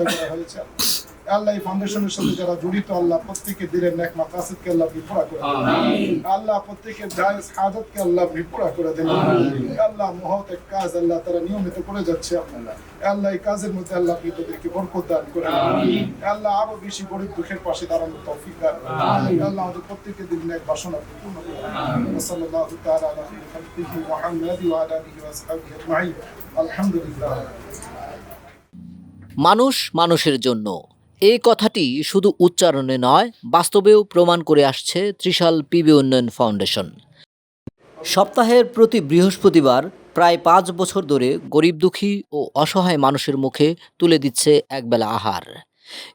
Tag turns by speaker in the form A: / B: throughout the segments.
A: ব্যবস্থা করা হয়েছে। আল্লাহ এই ফাউন্ডেশনের সাথে যারা জড়িত আল্লাহ প্রত্যেকের দিলের নেক মাকাসিদকে আল্লাহ আপনি পুরা করে দেন। আল্লাহ প্রত্যেকের জায়েজ হাজতকে আল্লাহ আপনি পুরা করে দেন। আল্লাহ মহৎ এক কাজ আল্লাহ তারা নিয়মিত করে যাচ্ছে আল্লাহ আল্লাহ এই কাজের মধ্যে আল্লাহ আপনি তাদেরকে বরকত দান করে আল্লাহ আরও বেশি গরিব দুঃখের পাশে দাঁড়ানোর তৌফিক দান আল্লাহ আমাদের প্রত্যেকের দিন নেক বাসনা পূর্ণ করে সাল্লাল্লাহু তাআলা আলা মুহাম্মাদি ওয়া আলা আলিহি ওয়া আসহাবিহি আজমাইন। আলহামদুলিল্লাহ।
B: মানুষ মানুষের জন্য। এই কথাটি শুধু উচ্চারণে নয়, বাস্তবেও প্রমাণ করে আসছে ত্রিশাল পিবি উন্নয়ন ফাউন্ডেশন। সপ্তাহের প্রতি বৃহস্পতিবার প্রায় পাঁচ বছর ধরে গরিব দুঃখী ও অসহায় মানুষের মুখে তুলে দিচ্ছে একবেলা আহার।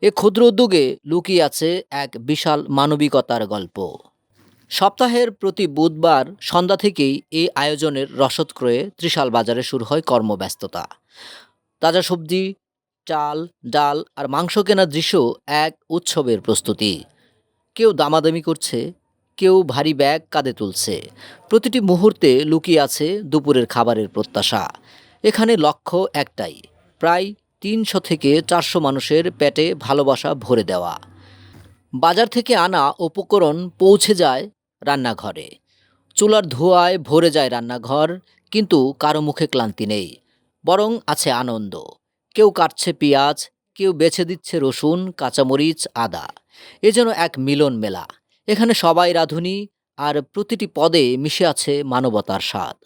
B: এ ক্ষুদ্র উদ্যোগে লুকিয়ে আছে এক বিশাল মানবিকতার গল্প। সপ্তাহের প্রতি বুধবার সন্ধ্যা থেকেই এই আয়োজনের রসদ ক্রয়ে ত্রিশাল বাজারে শুরু হয় কর্মব্যস্ততা। তাজা সবজি চাল, ডাল আর মাংস কেনার দৃশ্য এক উৎসবের প্রস্তুতি। কেউ দামাদামি করছে, কেউ ভারী ব্যাগ কাঁধে তুলছে। প্রতিটি মুহূর্তে লুকিয়ে আছে দুপুরের খাবারের প্রত্যাশা। এখানে লক্ষ্য একটাই, প্রায় তিনশো থেকে চারশো মানুষের পেটে ভালোবাসা ভরে দেওয়া। বাজার থেকে আনা উপকরণ পৌঁছে যায় রান্নাঘরে। চুলার ধোঁয়ায় ভরে যায় রান্নাঘর, কিন্তু কারও মুখে ক্লান্তি নেই, বরং আছে আনন্দ। কেউ কাটছে পেঁয়াজ, কেউ বেছে দিচ্ছে রসুন, কাঁচামরিচ, আদা। এ যেন এক মিলন মেলা। এখানে সবাই রাঁধুনি, আর প্রতিটি পদে মিশে আছে মানবতার স্বাদ।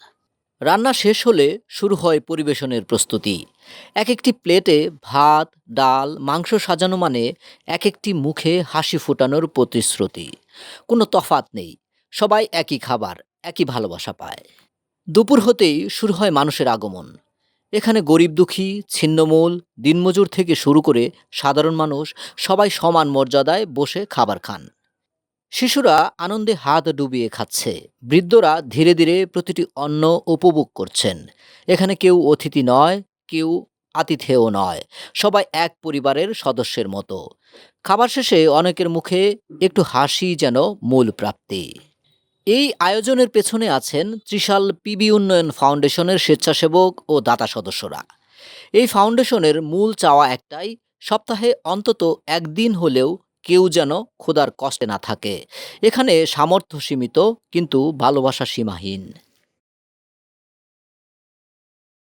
B: রান্না শেষ হলে শুরু হয় পরিবেশনের প্রস্তুতি। এক একটি প্লেটে ভাত, ডাল, মাংস সাজানো মানে এক একটি মুখে হাসি ফোটানোর প্রতিশ্রুতি। কোনো তফাত নেই। সবাই একই খাবার, একই ভালোবাসা পায়। দুপুর হতেই শুরু হয় মানুষের আগমন। এখানে গরিব দুঃখী, ছিন্নমূল, দিনমজুর থেকে শুরু করে সাধারণ মানুষ সবাই সমান মর্যাদায় বসে খাবার খান। শিশুরা আনন্দে হাত ডুবিয়ে খাচ্ছে। বৃদ্ধরা ধীরে ধীরে প্রতিটি অন্ন উপভোগ করছেন। এখানে কেউ অতিথি নয়, কেউ আতিথেয় নয়, সবাই এক পরিবারের সদস্যের মতো। খাবার শেষে অনেকের মুখে একটু হাসি যেন মূল প্রাপ্তি। এই আয়োজনের পেছনে আছেন ত্রিশাল পিবি উন্নয়ন ফাউন্ডেশনের স্বেচ্ছাসেবক ও দাতা সদস্যরা। এই ফাউন্ডেশনের মূল চাওয়া একটাই, সপ্তাহে অন্তত একদিন হলেও কেউ যেন ক্ষুধার কষ্টে না থাকে। এখানে সামর্থ্য সীমিত, কিন্তু ভালোবাসা সীমাহীন।